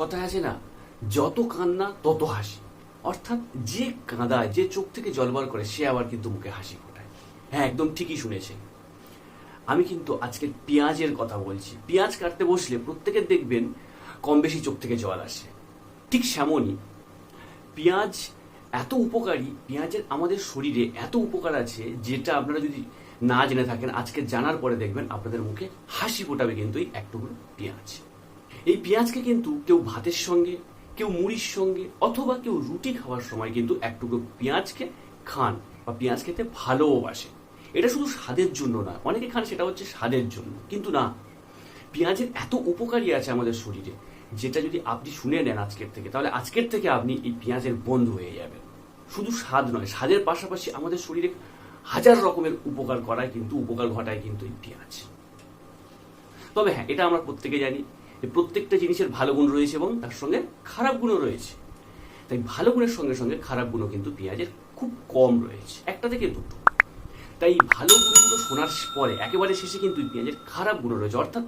কথা আছে না, যত কান্না তত হাসি। অর্থাৎ যে কাঁদায়, যে চোখ থেকে জল বার করে, সে আবার কিন্তু মুখে হাসি ফোটায়। হ্যাঁ একদম ঠিকই শুনেছেন আমি কিন্তু আজকে পেঁয়াজের কথা বলছি। পেঁয়াজ কাটতে বসলে প্রত্যেকে দেখবেন কম বেশি চোখ থেকে জল আসে। ঠিক সেমনই পেঁয়াজ এত উপকারী, পেঁয়াজের আমাদের শরীরে এত উপকার আছে, যেটা আপনারা যদি না জেনে থাকেন, আজকে জানার পরে দেখবেন আপনাদের মুখে হাসি ফোটাবে কিন্তু এই এক পেঁয়াজ। এই পেঁয়াজকে কিন্তু কেউ ভাতের সঙ্গে, কেউ মুড়ির সঙ্গে, অথবা কেউ রুটি খাওয়ার সময় কিন্তু একটুকু পেঁয়াজকে খান বা পেঁয়াজ খেতে ভালোবাসে। এটা শুধু স্বাদের জন্য না, অনেকে খান সেটা হচ্ছে স্বাদের জন্য। কিন্তু না, পেঁয়াজের এত উপকারী আছে আমাদের শরীরে, যেটা যদি আপনি শুনে নেন আজকের থেকে, তাহলে আজকের থেকে আপনি এই পেঁয়াজের বন্ধ হয়ে যাবেন। শুধু স্বাদ নয়, স্বাদের পাশাপাশি আমাদের শরীরে হাজার রকমের উপকার করায় কিন্তু, উপকার ঘটায় কিন্তু এই পেঁয়াজ। তবে হ্যাঁ এটা আমরা প্রত্যেকে জানি যে প্রত্যেকটা জিনিসের ভালো গুণ রয়েছে এবং তার সঙ্গে খারাপ গুণও রয়েছে। তাই ভালো গুণের সঙ্গে সঙ্গে খারাপ গুণও কিন্তু পেঁয়াজের খুব কম রয়েছে। একটা থেকে দুটো। তাই ভালো গুণগুলো শোনার পরে একেবারে শেষে কিন্তু পেঁয়াজের খারাপ গুণ রয়েছে। অর্থাৎ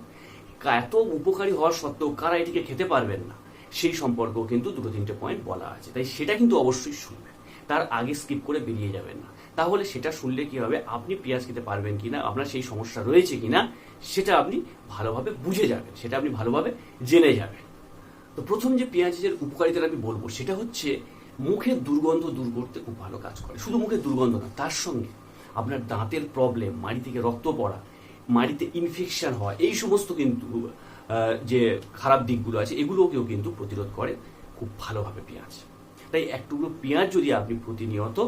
এত উপকারী হওয়ার সত্ত্বেও কারা এটিকে খেতে পারবেন না, সেই সম্পর্কেও কিন্তু দুটো তিনটে পয়েন্ট বলা আছে। তাই সেটা কিন্তু অবশ্যই শুনবেন। তার আগে স্কিপ করে বেরিয়ে যাবেন না। তাহলে সেটা শুনলে কি হবে? আপনি পেঁয়াজ খেতে পারবেন কিনা? আপনার সেই সমস্যা রয়েছে কিনা? সেটা আপনি ভালোভাবে বুঝে যাবেন। সেটা আপনি ভালোভাবে জেনে যাবেন। তো প্রথম যে পেঁয়াজের উপকারিতা আমি বলব, সেটা হচ্ছে মুখের দুর্গন্ধ দূর করতে খুব ভালো কাজ করে। শুধু মুখের দুর্গন্ধ না, তার সঙ্গে আপনার দাঁতের প্রবলেম মাড়ি থেকে রক্ত পড়া, মাড়িতে ইনফেকশন হওয়া, এই সমস্ত কিন্তু যে খারাপ দিকগুলো আছে, এগুলোকেও কিন্তু প্রতিরোধ করে খুব ভালোভাবে পেঁয়াজ। তাই এক টুকরো পেঁয়াজ যদি আপনি প্রতিনিয়ত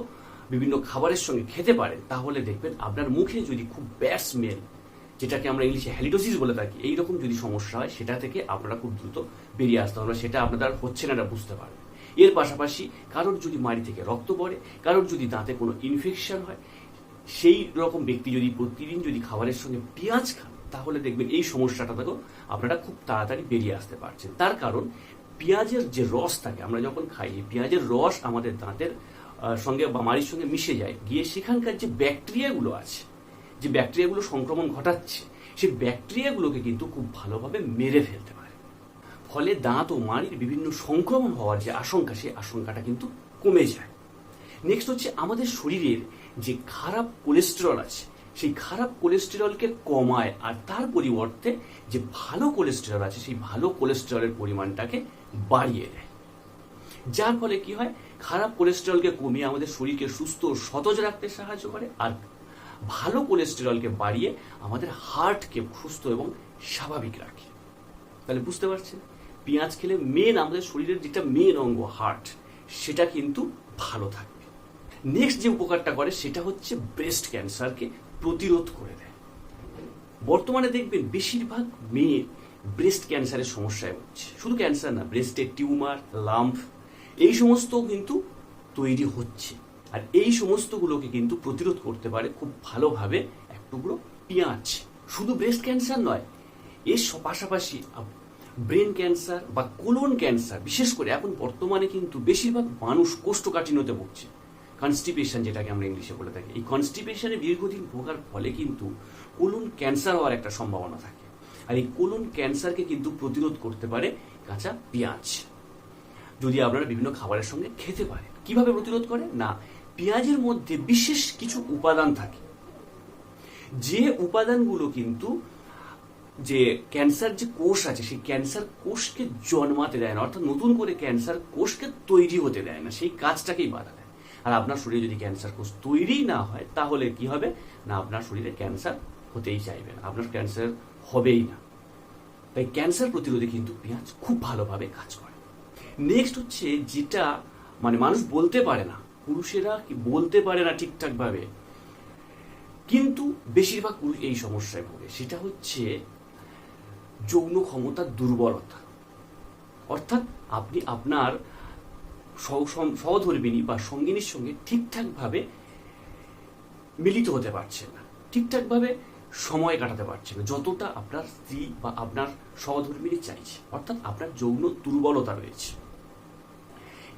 বিভিন্ন খাবারের সঙ্গে খেতে পারেন, তাহলে দেখবেন আপনার মুখে যদি খুব ব্যাড স্মেল যেটাকে আমরা ইংলিশে হ্যালিডোসিস বলে থাকি, এইরকম যদি সমস্যা হয়, সেটা থেকে আপনারা খুব দ্রুত বেরিয়ে আসতে হবে সেটা আপনাদের হচ্ছে না, এটা বুঝতে পারবেন। এর পাশাপাশি কারোর যদি মাড়ি থেকে রক্ত পড়ে, কারোর যদি দাঁতে কোনো ইনফেকশন হয়, সেই রকম ব্যক্তি যদি প্রতিদিন যদি খাবারের সঙ্গে পেঁয়াজ খান, তাহলে দেখবেন এই সমস্যাটা থেকেও আপনারা খুব তাড়াতাড়ি বেরিয়ে আসতে পারছেন। তার কারণ পেঁয়াজের যে রস থাকে, আমরা যখন খাই পেঁয়াজের রস আমাদের দাঁতের সঙ্গে বা মাড়ির সঙ্গে মিশে যায়। গিয়ে সেখানকার যে ব্যাকটেরিয়াগুলো আছে, যে ব্যাকটেরিয়াগুলো সংক্রমণ ঘটাচ্ছে, সেই ব্যাকটেরিয়াগুলোকে কিন্তু খুব ভালোভাবে মেরে ফেলতে পারে। ফলে দাঁত ও মাড়ির বিভিন্ন সংক্রমণ হওয়ার যে আশঙ্কা, সেই আশঙ্কাটা কিন্তু কমে যায়। নেক্সট হচ্ছে আমাদের শরীরের যে খারাপ কোলেস্টেরল আছে সেই খারাপ কোলেস্টেরলকে কমায় আর তার পরিবর্তে যে ভালো কোলেস্টেরল আছে, সেই ভালো কোলেস্টেরলের পরিমাণটাকে বাড়িয়ে দেয়। যার ফলে কি হয়? খারাপ কোলেস্টেরলকে কমিয়ে আমাদের শরীরকে সুস্থ ও সতেজ রাখতে সাহায্য করে আর ভালো কোলেস্টেরলকে বাড়িয়ে আমাদের হার্টকে সুস্থ এবং স্বাভাবিক রাখে। তাহলে বুঝতে পারছেন? পেঁয়াজ খেলে মেন আমাদের শরীরের যেটা মেন অঙ্গ হার্ট সেটা কিন্তু ভালো থাকবে। নেক্সট যে উপকারটা করে, সেটা হচ্ছে ব্রেস্ট ক্যান্সারকে প্রতিরোধ করে দেয়। বর্তমানে দেখবেন বেশিরভাগ মেয়ে ব্রেস্ট ক্যান্সারের সমস্যায় হচ্ছে শুধু ক্যান্সার না ব্রেস্টের টিউমার লাম্প এই সমস্ত কিন্তু তৈরি হচ্ছে। আর এই সমস্তগুলোকে কিন্তু প্রতিরোধ করতে পারে খুব ভালোভাবে এক টুকরো পেঁয়াজ। শুধু ব্রেস্ট ক্যান্সার নয়, এর পাশাপাশি ব্রেন ক্যান্সার বা কোলন ক্যান্সার বিশেষ করে এখন বর্তমানে কিন্তু বেশিরভাগ মানুষ কোষ্ঠকাঠিন্যতে ভুগছে। কনস্টিপেশন যেটাকে আমরা ইংলিশে বলে থাকি। এই কনস্টিপেশনে দীর্ঘদিন ভোগার ফলে কিন্তু কোলন ক্যান্সার হওয়ার একটা সম্ভাবনা থাকে। আর এই কোলন ক্যান্সারকে কিন্তু প্রতিরোধ করতে পারে কাঁচা পেঁয়াজ। যদি আপনারা বিভিন্ন খাবারের সঙ্গে খেতে পারেন। কীভাবে প্রতিরোধ করে? না, পেঁয়াজের মধ্যে বিশেষ কিছু উপাদান থাকে। যে উপাদানগুলো কিন্তু যে ক্যান্সার যে কোষ আছে, সেই ক্যান্সার কোষকে জন্মাতে দেয় না, অর্থাৎ নতুন করে ক্যান্সার কোষকে তৈরি হতে দেয় না, সেই কাজটাকেই বাধা। আর আপনার শরীরে যদি ক্যান্সার কোষ তৈরি না হয়, তাহলে কি হবে? না, আপনার শরীরে ক্যান্সার হতেই চাইবে না। আপনার ক্যান্সার হবেই না। তাই ক্যান্সার প্রতিরোধে কিন্তু পেঁয়াজ খুব ভালোভাবে কাজ করে। নেক্সট হচ্ছে যেটা মানে মানুষ বলতে পারে না, পুরুষেরা কি বলতে পারে না ঠিকঠাক ভাবে কিন্তু বেশিরভাগ পুরুষ এই সমস্যায় ভোগে। সেটা হচ্ছে যৌন ক্ষমতার দুর্বলতা। অর্থাৎ আপনি আপনার সহ- সম- সহধর্মিণী বা সঙ্গিনীর সঙ্গে ঠিকঠাকভাবে মিলিত হতে পারছেন না। ঠিকঠাকভাবে সময় কাটাতে পারছেন না। যতটা আপনার স্ত্রী বা আপনার সহধর্মিনী চাইছে, অর্থাৎ আপনার যৌন দুর্বলতা রয়েছে।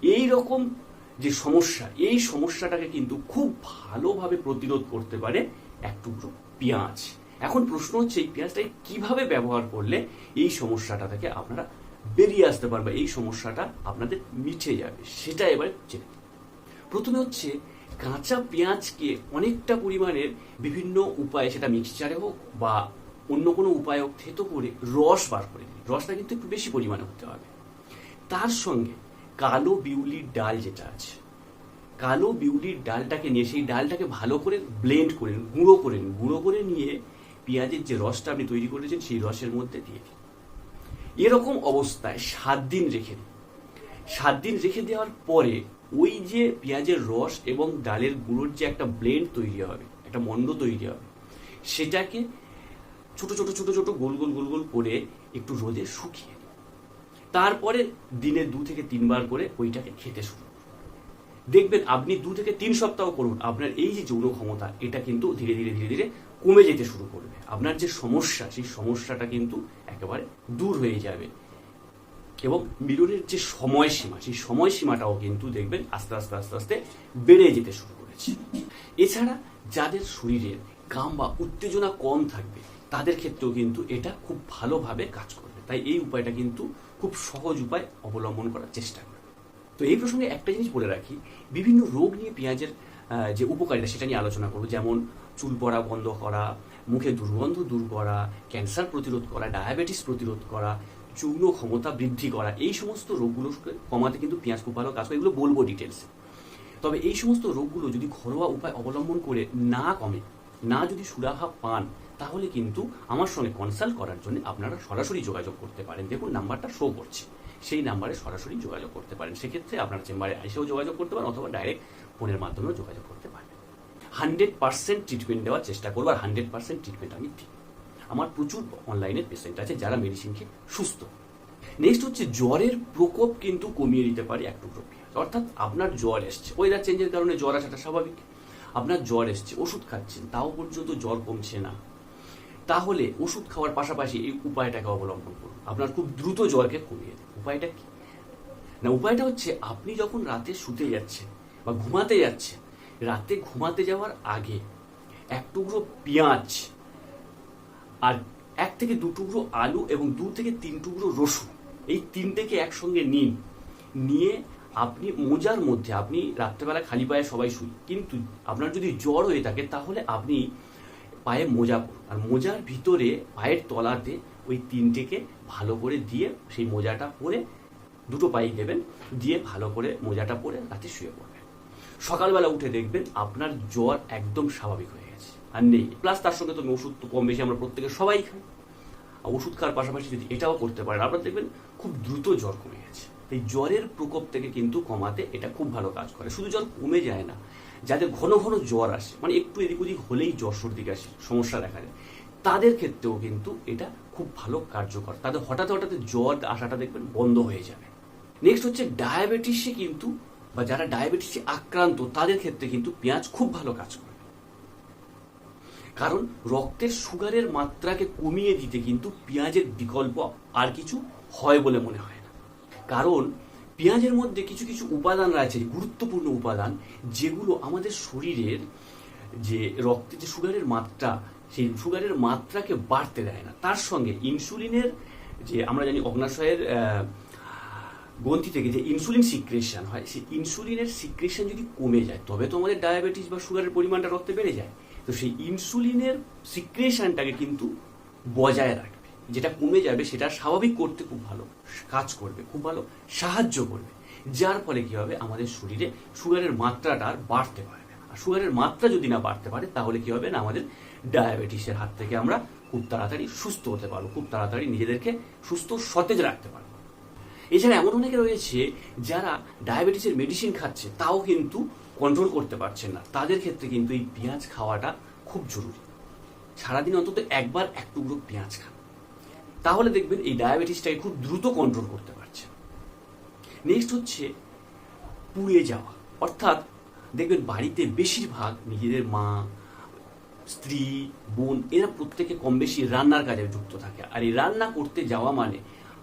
এই রকম যে সমস্যা, এই সমস্যাটাকে কিন্তু খুব ভালোভাবে প্রতিরোধ করতে পারে এক টুকরো পেঁয়াজ। এখন প্রশ্ন হচ্ছে, এই পেঁয়াজটাকে কীভাবে ব্যবহার করলে এই সমস্যাটা থেকে আপনারা বেরিয়ে আসতে পারবে এই সমস্যাটা আপনাদের মিটে যাবে সেটা এবার জেনে প্রথমে হচ্ছে কাঁচা পেঁয়াজকে অনেকটা পরিমাণের বিভিন্ন উপায়ে সেটা মিক্সচারে হোক বা অন্য কোনো উপায় হোক থেতো করে রস বার করে দিন রসটা কিন্তু একটু বেশি পরিমাণে হতে হবে। তার সঙ্গে কালো বিউলির ডাল যেটা আছে কালো বিউলির ডালটাকে নিয়ে সেই ডালটাকে ভালো করে ব্লেন্ড করে নিন, গুঁড়ো করে নিন। গুঁড়ো করে নিয়ে পেঁয়াজের যে রসটা আপনি তৈরি করেছেন সেই রসের মধ্যে দিয়ে দিন। এরকম অবস্থায় সাত দিন রেখে দিন। সাত দিন রেখে দেওয়ার পরে ওই যে পেঁয়াজের রস এবং ডালের গুঁড়োর যে একটা ব্লেন্ড তৈরি হবে, একটা মন্ড তৈরি হবে, সেটাকে ছোট ছোট ছোট ছোট, গোল গোল গোল গোল করে একটু রোদে শুকিয়ে তারপরে দিনে দু থেকে তিনবার করে ওইটাকে খেতে শুরু দেখবেন আপনি দু থেকে তিন সপ্তাহ করুন, আপনার এই যে যৌন ক্ষমতা, এটা কিন্তু ধীরে ধীরে ধীরে ধীরে কমে যেতে শুরু করবে। আপনার যে সমস্যা, সেই সমস্যাটা কিন্তু একেবারে দূর হয়ে যাবে। এবং মিলনের যে সময়সীমা, সেই সময়সীমাটাও কিন্তু দেখবেন আস্তে আস্তে আস্তে আস্তে বেড়ে যেতে শুরু করেছে। এছাড়া যাদের শরীরের কাম বা উত্তেজনা কম থাকবে, তাদের ক্ষেত্রেও কিন্তু এটা খুব ভালোভাবে কাজ করবে। তাই এই উপায়টা কিন্তু খুব সহজ উপায় অবলম্বন করার চেষ্টা করবে তো এই প্রসঙ্গে একটা জিনিস বলে রাখি, বিভিন্ন রোগ নিয়ে পেঁয়াজের যে উপকারিতা সেটা নিয়ে আলোচনা করব। যেমন চুল পড়া বন্ধ করা, মুখে দুর্গন্ধ দূর করা, ক্যান্সার প্রতিরোধ করা, ডায়াবেটিস প্রতিরোধ করা, যৌন ক্ষমতা বৃদ্ধি করা, এই সমস্ত রোগগুলোকে কমাতে কিন্তু পেঁয়াজ খুব ভালো কাজ করে এগুলো বলব ডিটেলসে তবে এই সমস্ত রোগগুলো যদি ঘরোয়া উপায় অবলম্বন করে না কমে, না যদি সুরাহা পান, তাহলে কিন্তু আমার সঙ্গে কনসাল্ট করার জন্য আপনারা সরাসরি যোগাযোগ করতে পারেন। দেখুন, নাম্বারটা শো করছে। সেই নাম্বারে সরাসরি যোগাযোগ করতে পারেন। সেক্ষেত্রে আপনার চেম্বারে এসেও যোগাযোগ করতে পারেন অথবা ডাইরেক্ট ফোনের মাধ্যমেও যোগাযোগ করতে পারেন হান্ড্রেড পার্সেন্ট ট্রিটমেন্ট দেওয়ার চেষ্টা করব আর হান্ড্রেড পার্সেন্ট ট্রিটমেন্ট আমি দিই। আমার প্রচুর অনলাইনের পেশেন্ট আছে যারা মেডিসিন খেয়ে সুস্থ। নেক্সট হচ্ছে জ্বরের প্রকোপ কিন্তু কমিয়ে দিতে পারে এক টুকরো পেঁয়াজ। অর্থাৎ আপনার জ্বর এসছে। ওয়েদার চেঞ্জের কারণে জ্বর আসাটা স্বাভাবিক। আপনার জ্বর এসছে, ওষুধ খাচ্ছেন, তাও পর্যন্ত জ্বর কমছে না। তাহলে ওষুধ খাওয়ার পাশাপাশি এই উপায়টাকে অবলম্বন করুন। আপনার খুব দ্রুত জ্বরকে কমিয়ে দেবে উপায়টা কি? না, উপায়টা হচ্ছে আপনি যখন রাতে শুতে যাচ্ছেন বা ঘুমাতে যাচ্ছেন রাতে ঘুমাতে যাওয়ার আগে এক টুকরো পেঁয়াজ আর এক থেকে দু টুকরো আলু এবং দু থেকে তিন টুকরো রসুন, এই তিনটেকে একসঙ্গে নিন। নিয়ে আপনি মোজার মধ্যে, আপনি রাত্রেবেলা খালি পায়ে সবাই শুই, কিন্তু আপনার যদি জ্বর হয়ে থাকে তাহলে আপনি পায়ে মোজা পরুন। আর মোজার ভিতরে, পায়ের তলাতে ওই তিনটেকে ভালো করে দিয়ে সেই মোজাটা পরে দুটো পায়ে দেবেন, দিয়ে ভালো করে মোজাটা পরে রাতে শুয়ে পড়বেন সকালবেলা উঠে দেখবেন আপনার জ্বর একদম স্বাভাবিক হয়ে গেছে। আর নেই। প্লাস তার সঙ্গে তো ওষুধ তো কম বেশি আমরা প্রত্যেকে সবাই খাই। ওষুধ খাওয়ার পাশাপাশি যদি এটাও করতে পারেন, আপনারা দেখবেন খুব দ্রুত জ্বর কমে গেছে। এই জ্বরের প্রকোপ থেকে কিন্তু কমাতে এটা খুব ভালো কাজ করে। শুধু জ্বর কমে যায় না, যাদের ঘন ঘন জ্বর আসে মানে একটু এদিক ওদিক হলেই জ্বর সর্দি কাশি সমস্যা দেখা যায় তাদের ক্ষেত্রেও কিন্তু এটা খুব ভালো কার্যকর। তাদের হঠাৎ হঠাৎ জ্বর আসাটা দেখবেন বন্ধ হয়ে যাবে। নেক্সট হচ্ছে ডায়াবেটিসে কিন্তু বা যারা ডায়াবেটিসে আক্রান্ত, তাদের ক্ষেত্রে কিন্তু পেঁয়াজ খুব ভালো কাজ করে। কারণ রক্তের সুগারের মাত্রাকে কমিয়ে দিতে কিন্তু পেঁয়াজের বিকল্প আর কিছু হয় বলে মনে হয় না। কারণ পেঁয়াজের মধ্যে কিছু কিছু উপাদান রয়েছে, গুরুত্বপূর্ণ উপাদান, যেগুলো আমাদের শরীরের যে রক্তে যে সুগারের মাত্রা, সেই সুগারের মাত্রাকে বাড়তে দেয় না। তার সঙ্গে ইনসুলিনের যে আমরা জানি অগ্নাশয়ের গ্রন্থি থেকে যে ইনসুলিন সিক্রেশন হয়, সেই ইনসুলিনের সিক্রেশন যদি কমে যায়, তবে তো আমাদের ডায়াবেটিস বা সুগারের পরিমাণটা রক্তে বেড়ে যায়। তো সেই ইনসুলিনের সিক্রেশনটাকে কিন্তু বজায় রাখবে। যেটা কমে যাবে, সেটা স্বাভাবিক করতে খুব ভালো, কাজ করবে, খুব ভালো, সাহায্য করবে। যার ফলে কি হবে? আমাদের শরীরে সুগারের মাত্রাটা আর বাড়তে পারবে না। আর সুগারের মাত্রা যদি না বাড়তে পারে, তাহলে কি হবে না? আমাদের ডায়াবেটিসের হাত থেকে আমরা খুব তাড়াতাড়ি সুস্থ হতে পারব, খুব তাড়াতাড়ি নিজেদেরকে সুস্থ সতেজ রাখতে পারব। এছাড়া এমন অনেকে রয়েছে যারা ডায়াবেটিসের মেডিসিন খাচ্ছে, তাও কিন্তু কন্ট্রোল করতে পারছেন না। তাদের ক্ষেত্রে কিন্তু এই পেঁয়াজ খাওয়াটা খুব জরুরি। সারাদিন অন্তত একবার এক টুকরো পেঁয়াজ খান। তাহলে দেখবেন এই ডায়াবেটিসটাকে খুব দ্রুত কন্ট্রোল করতে পারছেন নেক্সট হচ্ছে পুড়ে যাওয়া। অর্থাৎ দেখবেন বাড়িতে বেশিরভাগ নিজেদের মা, স্ত্রী, বোন, এরা প্রত্যেকে কম বেশি রান্নার কাজে যুক্ত থাকে। আর এই রান্না করতে যাওয়া মানে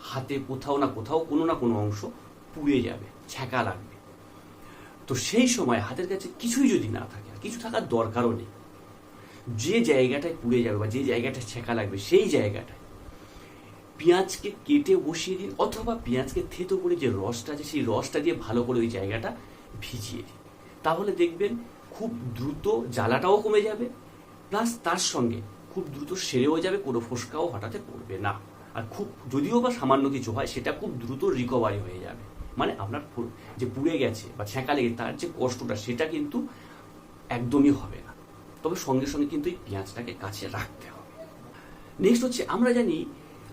হাতে কোথাও না কোথাও কোনো না কোনো অংশ পুড়ে যাবে, ছ্যাঁকা লাগবে। তো সেই সময় হাতের কাছে কিছুই যদি না থাকে কিছু থাকার দরকারও নেই, যে জায়গাটায় পুড়ে যাবে বা যে জায়গাটায় ছ্যাঁকা লাগবে, সেই জায়গাটায় পেঁয়াজকে কেটে বসিয়ে দিন, অথবা পেঁয়াজকে থেতো করে যে রসটা আছে, সেই রসটা দিয়ে ভালো করে ওই জায়গাটা ভিজিয়ে দিন। তাহলে দেখবেন খুব দ্রুত জ্বালাটাও কমে যাবে, প্লাস তার সঙ্গে খুব দ্রুত সেরেও যাবে, কোনো ফোসকাও হঠাতে পড়বে না। আর খুব, যদিও বা সামান্য কিছু হয়, সেটা খুব দ্রুত রিকভারি হয়ে যাবে। মানে আপনার যে পুড়ে গেছে বা ছ্যাঁকা লেগে, তার যে কষ্টটা, সেটা কিন্তু একদমই হবে না। তবে সঙ্গে সঙ্গে কিন্তু এই পেঁয়াজটাকে কাছে রাখতে হবে। নেক্সট হচ্ছে, আমরা জানি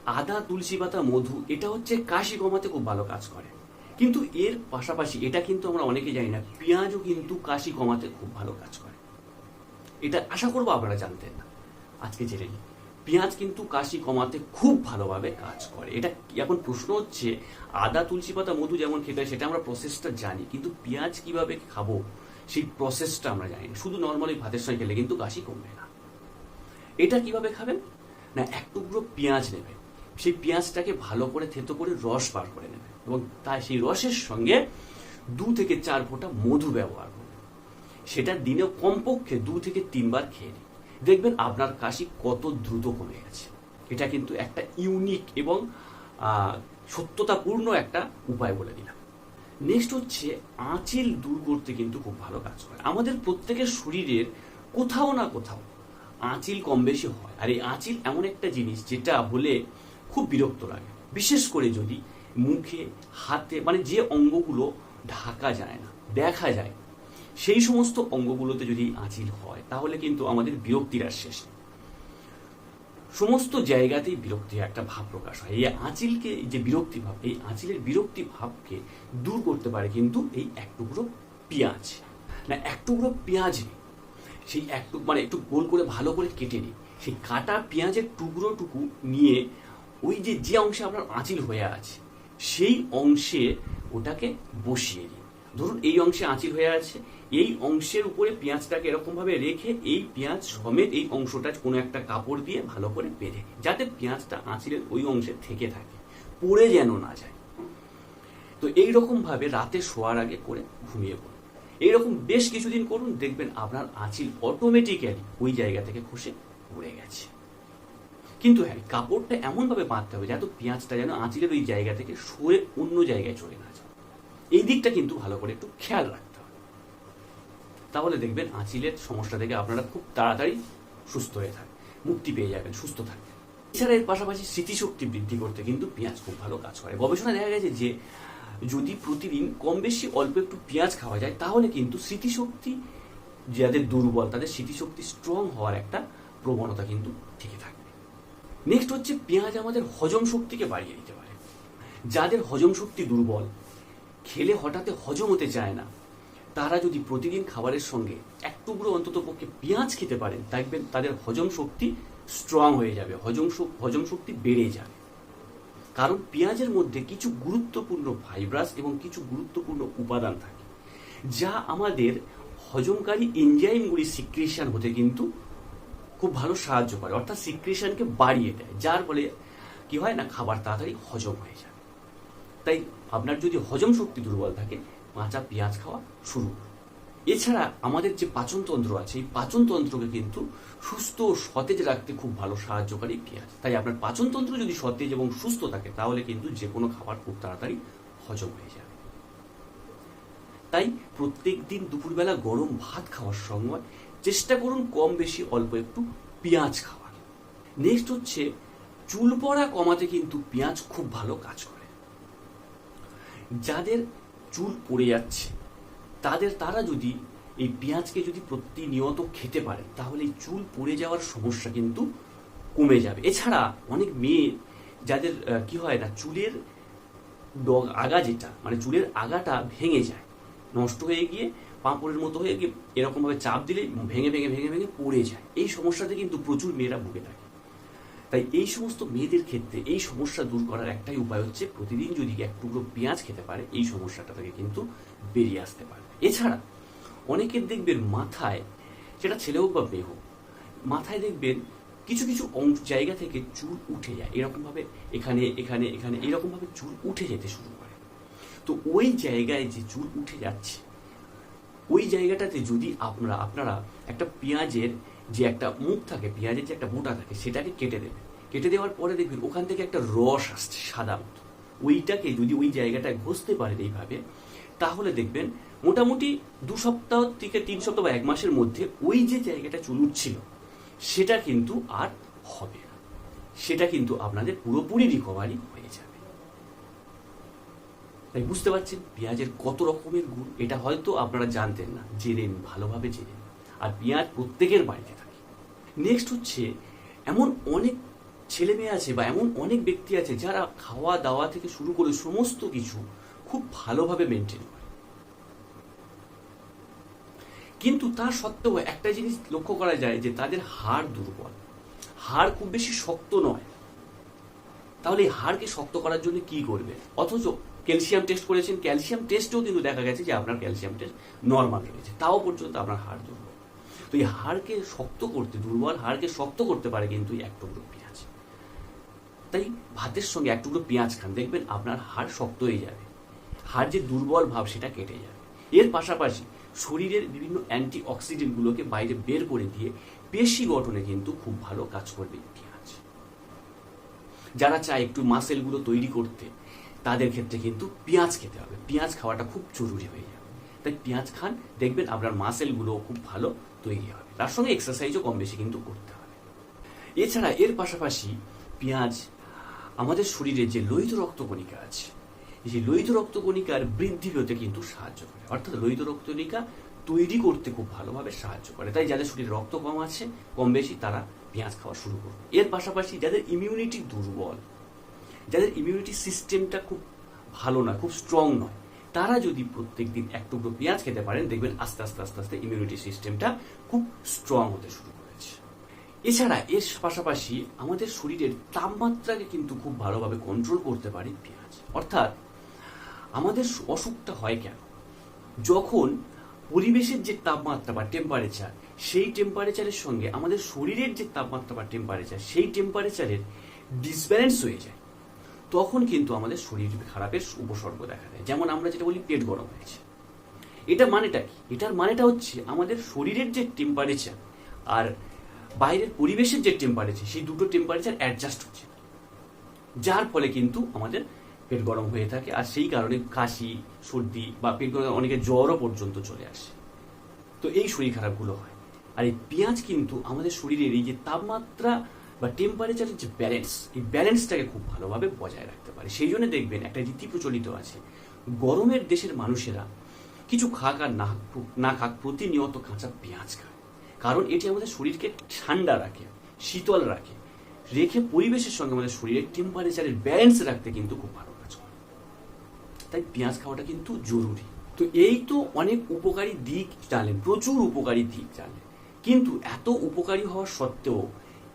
আদা, তুলসী পাতা, মধু, এটা হচ্ছে কাশি কমাতে খুব ভালো কাজ করে। কিন্তু এর পাশাপাশি এটা কিন্তু আমরা অনেকে জানি না, পেঁয়াজও কিন্তু কাশি কমাতে খুব ভালো কাজ করে। এটা আশা করব আপনারা জানতেন না। আজকে জেনে নিন পেঁয়াজ কিন্তু কাশি কমাতে খুব ভালোভাবে কাজ করে। এটা এখন প্রশ্ন হচ্ছে, আদা, তুলসী পাতা, মধু যেমন খেতে হয়, সেটা আমরা প্রসেসটা জানি, কিন্তু পেঁয়াজ কীভাবে খাব, সেই প্রসেসটা আমরা জানি না। শুধু নর্মালি ভাতের সঙ্গে খেলে কিন্তু কাশি কমবে না। এটা কীভাবে খাবেন? না, এক টুকরো পেঁয়াজ নেবেন। সেই পেঁয়াজটাকে ভালো করে থেতো করে রস বার করে নেবেন এবং তাই সেই রসের সঙ্গে দু থেকে চার ফোঁটা মধু ব্যবহার করবেন। সেটা দিনে কমপক্ষে দু থেকে তিনবার খেয়ে নিন। দেখবেন আপনার কাশি কত দ্রুত কমে গেছে। এটা কিন্তু একটা ইউনিক এবং সত্যতাপূর্ণ একটা উপায় বলে দিলাম। নেক্সট হচ্ছে, আঁচিল দূর করতে কিন্তু খুব ভালো কাজ করে। আমাদের প্রত্যেকের শরীরের কোথাও না কোথাও আঁচিল কম বেশি হয়। আর এই আঁচিল এমন একটা জিনিস যেটা হলে খুব বিরক্ত লাগে। বিশেষ করে যদি মুখে, হাতে মানে যে অঙ্গগুলো ঢাকা যায় না, দেখা যায় সেই সমস্ত অঙ্গগুলোতে যদি আঁচিল হয়, তাহলে কিন্তু আমাদের বিরক্তির আর শেষ সমস্ত জায়গাতেই বিরক্তি একটা ভাব প্রকাশ হয়। এই আঁচিলকে যে বিরক্তি ভাব, এই আঁচিলের বিরক্তি ভাবকে দূর করতে পারে কিন্তু এই এক টুকরো পেঁয়াজ। না, এক টুকরো পেঁয়াজ সেই এক টুক মানে একটু গোল করে, ভালো করে কেটে নিই। সেই কাটা পেঁয়াজের টুকরোটুকু নিয়ে ওই যে যে অংশে আপনার আঁচিল হয়ে আছে, সেই অংশে ওটাকে বসিয়ে দিন ধরুন, এই অংশে আঁচিল হয়ে আছে, এই অংশের উপরে পেঁয়াজটাকে এরকম ভাবে রেখে এই পেঁয়াজ সমেত এই অংশটা কোনো একটা কাপড় দিয়ে ভালো করে বেঁধে, যাতে পেঁয়াজটা আঁচিলের ওই অংশে থেকে থাকে, পড়ে যেন না যায়। তো এই রকম ভাবে রাতে শোয়ার আগে করে ঘুমিয়ে পড়ুন। এইরকম বেশ কিছুদিন করুন, দেখবেন আপনার আঁচিল অটোমেটিক্যালি ওই জায়গা থেকে খসে উড়ে গেছে। কিন্তু হ্যাঁ কাপড়টা এমন ভাবে বাঁধতে হবে যাতে পেঁয়াজটা যেন আঁচিলের ওই জায়গা থেকে সরে অন্য জায়গায় চলে না যায়। এই দিকটা কিন্তু ভালো করে একটু খেয়াল রাখতে হবে। তাহলে দেখবেন আঁচিলের সমস্যা থেকে আপনারা খুব তাড়াতাড়ি সুস্থ হয়ে থাকবেন মুক্তি পেয়ে যাবেন, সুস্থ থাকবেন এছাড়া এর পাশাপাশি স্মৃতিশক্তি বৃদ্ধি করতে কিন্তু পেঁয়াজ খুব ভালো কাজ করে। গবেষণায় দেখা গেছে যে, যদি প্রতিদিন কম বেশি অল্প একটু পেঁয়াজ খাওয়া যায়, তাহলে কিন্তু স্মৃতিশক্তি, যাদের দুর্বল, তাদের স্মৃতিশক্তি স্ট্রং হওয়ার একটা প্রবণতা কিন্তু থেকে থাকবে। নেক্সট হচ্ছে পেঁয়াজ আমাদের হজম শক্তিকে বাড়িয়ে দিতে পারে। যাদের হজম শক্তি দুর্বল খেলে হঠাৎ হজম হতে চায় না। তারা যদি প্রতিদিন খাবারের সঙ্গে এক টুকরো অন্তত পক্ষে পেঁয়াজ খেতে পারেন, দেখবেন তাদের হজম শক্তি স্ট্রং হয়ে যাবে, হজম হজম শক্তি বেড়ে যাবে। কারণ পেঁয়াজের মধ্যে কিছু গুরুত্বপূর্ণ ফাইব্রাস এবং কিছু গুরুত্বপূর্ণ উপাদান থাকে, যা আমাদের হজমকারী এনজাইমগুলি সিক্রেশন হতে কিন্তু খুব ভালো সাহায্য করে, অর্থাৎ সিক্রেশনকে বাড়িয়ে দেয়, যার ফলে কি হয় না, খাবার তাড়াতাড়ি হজম হয়ে যায়। তাই আপনার যদি হজম শক্তি দুর্বল থাকে, কাঁচা পেঁয়াজ খাওয়া শুরু। এছাড়া আমাদের যে পাচনতন্ত্র আছে, এই পাচনতন্ত্রকে কিন্তু সুস্থ ও সতেজ রাখতে খুব ভালো সাহায্যকারী পেঁয়াজ। তাই আপনার পাচনতন্ত্র যদি সতেজ এবং সুস্থ থাকে, তাহলে কিন্তু যে কোনো খাবার খুব তাড়াতাড়ি হজম হয়ে যাবে তাই প্রত্যেক দিন দুপুরবেলা গরম ভাত খাওয়ার সময় চেষ্টা করুন কম বেশি অল্প একটু পেঁয়াজ খাওয়ার। নেক্সট হচ্ছে, চুল পড়া কমাতে কিন্তু পেঁয়াজ খুব ভালো কাজ করে। যাদের চুল পড়ে যাচ্ছে, তাদের তারা যদি এই পেঁয়াজকে যদি প্রতিনিয়ত খেতে পারে, তাহলে এই চুল পড়ে যাওয়ার সমস্যা কিন্তু কমে যাবে। এছাড়া অনেক মেয়ে যাদের কি হয় না, চুলের ডগ আগা যেটা মানে চুলের আগাটা ভেঙে যায়, নষ্ট হয়ে গিয়ে, পাঁপড়ের মতো হয়ে গিয়ে এরকমভাবে চাপ দিলে ভেঙে ভেঙে ভেঙে ভেঙে পড়ে যায়। এই সমস্যাতে কিন্তু প্রচুর মেয়েরা ভুগে থাকে। তাই এই সমস্ত মেয়েদের ক্ষেত্রে এই সমস্যা দূর করার একটাই উপায় হচ্ছে প্রতিদিন যদি এক টুকরো পেঁয়াজ খেতে পারে, এই সমস্যাটা থেকে কিন্তু বেরিয়ে আসতে পারে। এছাড়া অনেকের দেখবেন মাথায়, সেটা ছেলে হোক বা মেয়ে হোক, মাথায় দেখবেন কিছু কিছু অংশ, জায়গা থেকে চুল উঠে যায়। এরকমভাবে এখানে এখানে এখানে, এরকমভাবে চুল উঠে যেতে শুরু করে। তো ওই জায়গায় যে চুল উঠে যাচ্ছে, ওই জায়গাটাতে যদি আপনারা আপনারা একটা পেঁয়াজের যে একটা মুখ থাকে, পেঁয়াজের যে একটা মোটা থাকে, সেটাকে কেটে দেবে কেটে দেওয়ার পরে দেখবেন ওখান থেকে একটা রস আসছে সাদা মতো। ওইটাকে যদি ওই জায়গাটায় ঘষতে পারেন এইভাবে তাহলে দেখবেন মোটামুটি দু সপ্তাহ থেকে তিন সপ্তাহ বা এক মাসের মধ্যে ওই যে জায়গাটা চুল উঠছিল সেটা কিন্তু আর হবে না। সেটা কিন্তু আপনাদের পুরোপুরি রিকভারি হয়ে যাবে। তাই বুঝতে পারছেন? পেঁয়াজের কত রকমের গুণ এটা হয়তো আপনারা জানতেন না। জেনে নিন, ভালোভাবে জেনে নিন। আর পেঁয়াজ প্রত্যেকের বাড়িতে থাকে। নেক্সট হচ্ছে এমন অনেক ছেলে মেয়ে আছে বা এমন অনেক ব্যক্তি আছে যারা খাওয়া দাওয়া থেকে শুরু করে সমস্ত কিছু খুব ভালোভাবে মেনটেন করে। কিন্তু তা সত্ত্বেও একটা জিনিস লক্ষ্য করা যায় যে তাদের হাড় দুর্বল। হাড় খুব বেশি শক্ত নয়। তাহলে হাড়কে শক্ত করার জন্য কি করবে? অথচ ক্যালসিয়াম টেস্ট করেছেন, ক্যালসিয়াম টেস্টেও কিন্তু দেখা গেছে যে আপনার ক্যালসিয়াম টেস্ট নর্মাল রয়েছে তাও পর্যন্ত আপনার হাড় দুর্বল। তো এই হাড়কে শক্ত করতে, দুর্বল হাড়কে শক্ত করতে পারে কিন্তু এক টুকরো তাই ভাতের সঙ্গে এক টুকরো পেঁয়াজ খান, দেখবেন আপনার হাড় শক্ত হয়ে যাবে। হাড় যে দুর্বল ভাব, সেটা কেটে যাবে। এর পাশাপাশি শরীরের বিভিন্ন অ্যান্টি অক্সিডেন্টগুলোকে বাইরে বের করে দিয়ে পেশি গঠনে কিন্তু খুব ভালো কাজ করবে পেঁয়াজ। যারা চায় একটু মাসেলগুলো তৈরি করতে, তাদের ক্ষেত্রে কিন্তু পেঁয়াজ খেতে হবে। পেঁয়াজ খাওয়াটা খুব জরুরি হয়ে যাবে। তাই পেঁয়াজ খান, দেখবেন আপনার মাসেলগুলো খুব ভালো তৈরি হবে। তার সঙ্গে এক্সারসাইজও কম বেশি কিন্তু করতে হবে। এছাড়া এর পাশাপাশি পেঁয়াজ আমাদের শরীরে যে লোহিত রক্তকণিকা আছে, এই লোহিত রক্তকণিকার বৃদ্ধি পেতে কিন্তু সাহায্য করে। অর্থাৎ লোহিত রক্তকণিকা তৈরি করতে খুব ভালোভাবে সাহায্য করে। তাই যাদের শরীরে রক্ত কম আছে, কম বেশি তারা পেঁয়াজ খাওয়া শুরু করবে। এর পাশাপাশি যাদের ইমিউনিটি দুর্বল, যাদের ইমিউনিটি সিস্টেমটা খুব ভালো না খুব স্ট্রং নয়, তারা যদি প্রত্যেক দিন এক টুকরো পেঁয়াজ খেতে পারেন, দেখবেন আস্তে আস্তে আস্তে আস্তে ইমিউনিটি সিস্টেমটা খুব স্ট্রং হতে শুরু এছাড়া এর পাশাপাশি আমাদের শরীরের তাপমাত্রাকে কিন্তু খুব ভালোভাবে কন্ট্রোল করতে পারে পেঁয়াজ। অর্থাৎ আমাদের অসুখটা হয় কেন? যখন পরিবেশের যে তাপমাত্রা বা টেম্পারেচার সেই টেম্পারেচারের সঙ্গে আমাদের শরীরের যে তাপমাত্রা বা টেম্পারেচার সেই টেম্পারেচারের ডিসব্যালেন্স হয়ে যায়। তখন কিন্তু আমাদের শরীর খারাপের উপসর্গ দেখা দেয়। যেমন আমরা যেটা বলি পেট গরম হয়েছে এটা মানেটা কি? এটার মানেটা হচ্ছে আমাদের শরীরের যে টেম্পারেচার আর বাইরের পরিবেশের যে টেম্পারেচার সেই দুটো টেম্পারেচার অ্যাডজাস্ট হচ্ছে। যার ফলে কিন্তু আমাদের পেট গরম হয়ে থাকে আর সেই কারণে কাশি, সর্দি বা পেট গরম অনেকে জ্বরও পর্যন্ত চলে আসে। তো এই শরীর খারাপগুলো হয়। আর এই পেঁয়াজ কিন্তু আমাদের শরীরের এই যে তাপমাত্রা বা টেম্পারেচারের যে ব্যালেন্স এই ব্যালেন্সটাকে খুব ভালোভাবে বজায় রাখতে পারে। সেই জন্য দেখবেন একটা রীতি প্রচলিত আছে, গরমের দেশের মানুষেরা কিছু খাক আর না খাক- প্রতিনিয়ত কাঁচা পেঁয়াজ খায়। কারণ এটি আমাদের শরীরকে ঠান্ডা রাখে, শীতল রাখে। রেখে পরিবেশের সঙ্গে আমাদের শরীরের টেম্পারেচারের ব্যালেন্স রাখতে কিন্তু খুব ভালো কাজ করে। তাই পেঁয়াজ খাওয়াটা কিন্তু জরুরি। তো এই তো অনেক উপকারী দিক জানলেন প্রচুর উপকারী দিক জানলেন কিন্তু এত উপকারী হওয়া সত্ত্বেও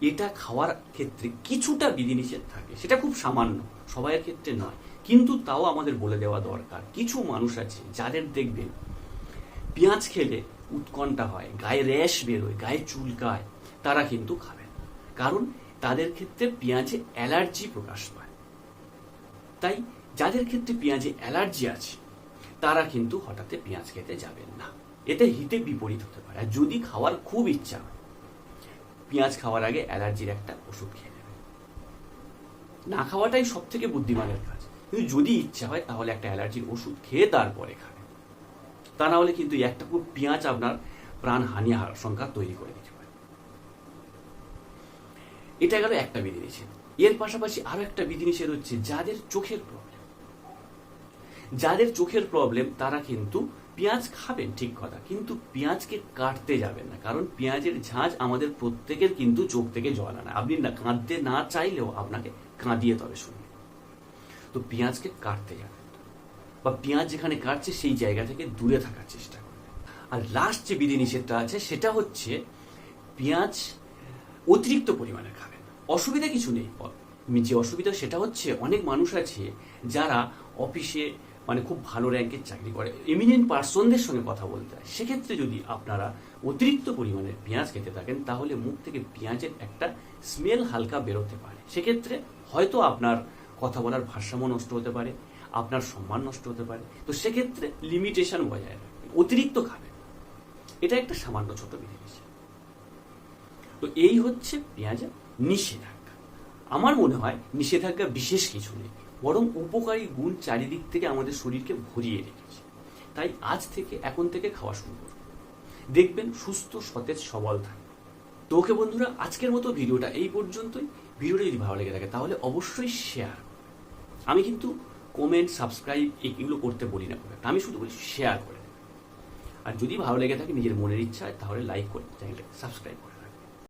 এটা খাওয়ার ক্ষেত্রে কিছুটা বিধিনিষেধ থাকে। সেটা খুব সামান্য, সবাইয়ের ক্ষেত্রে নয়। কিন্তু তাও আমাদের বলে দেওয়া দরকার। কিছু মানুষ আছে যাদের দেখবেন, পেঁয়াজ খেলে উৎকণ্ঠা হয়, গায়ে র্যাশ বেরোয়, গায়ে চুলকায়, তারা কিন্তু খাবে। কারণ তাদের ক্ষেত্রে পেঁয়াজে অ্যালার্জি প্রকাশ পায়। তাই যাদের ক্ষেত্রে পেঁয়াজে অ্যালার্জি আছে, তারা কিন্তু হঠাৎ পেঁয়াজ খেতে যাবেন না। এতে হিতে বিপরীত হতে পারে। আর যদি খাওয়ার খুব ইচ্ছা হয়, পেঁয়াজ খাওয়ার আগে অ্যালার্জির একটা ওষুধ খেয়ে নেবেন। না খাওয়াটাই সব থেকে বুদ্ধিমানের কাজ। কিন্তু যদি ইচ্ছা হয়, তাহলে একটা অ্যালার্জির ওষুধ খেয়ে তারপরে খাবেন। তা না হলে কিন্তু একটা খুব পেঁয়াজ আপনার প্রাণহানি আশঙ্কা তৈরি করে দিতে পারে। এটা গেল একটা বিধিনিষেধ এর পাশাপাশি আরও একটা বিধিনিষেধ হচ্ছে যাদের চোখের প্রবলেম যাদের চোখের প্রবলেম তারা কিন্তু পেঁয়াজ খাবেন, ঠিক কথা। কিন্তু পেঁয়াজকে কাটতে যাবেন না। কারণ পেঁয়াজের ঝাঁজ আমাদের প্রত্যেকের কিন্তু চোখ থেকে জল আনা। আপনি না কাঁদতে না চাইলেও আপনাকে কাঁদিয়ে তবে শুনবে তো পেঁয়াজকে কাটতে যাবেন। বা পেঁয়াজ যেখানে কাটছে, সেই জায়গা থেকে দূরে থাকার চেষ্টা করবেন আর লাস্ট যে বিধিনিষেধটা আছে, সেটা হচ্ছে পেঁয়াজ অতিরিক্ত পরিমাণে খাবেন। অসুবিধা কিছু নেই যে অসুবিধা, সেটা হচ্ছে অনেক মানুষ আছে যারা অফিসে মানে খুব ভালো র্যাঙ্কের চাকরি করে এমিনেন্ট পার্সনদের সঙ্গে কথা বলতে হয়। সেক্ষেত্রে যদি আপনারা অতিরিক্ত পরিমাণে পেঁয়াজ খেতে থাকেন, তাহলে মুখ থেকে পেঁয়াজের একটা স্মেল হালকা বেরোতে পারে। সেক্ষেত্রে হয়তো আপনার কথা বলার ভারসাম্য নষ্ট হতে পারে আপনার সম্মান নষ্ট হতে পারে। তো সেক্ষেত্রে লিমিটেশন বজায় রাখবেন, অতিরিক্ত খাবেন। এটা একটা সামান্য ছোট বিধিনিষেধ। তো এই হচ্ছে পেঁয়াজের নিষেধাজ্ঞা। আমার মনে হয় নিষেধাজ্ঞা বিশেষ কিছু নেই, বরং উপকারী গুণ চারিদিক থেকে আমাদের শরীরকে ভরিয়ে রেখেছে। তাই আজ থেকে, এখন থেকে খাওয়া শুরু করুন। দেখবেন সুস্থ, সতেজ, সবল থাকে তো ওকে বন্ধুরা, আজকের মতো ভিডিওটা এই পর্যন্তই। ভিডিওটা যদি ভালো লেগে থাকে, তাহলে অবশ্যই শেয়ার আমি কিন্তু কমেন্ট সাবস্ক্রাইব এগুলো করতে বলি না আমি শুধু বলি শেয়ার করে আর যদি ভালো লেগে থাকে, নিজের মনের ইচ্ছা তাহলে লাইক করে চ্যানেলটাকে সাবস্ক্রাইব করে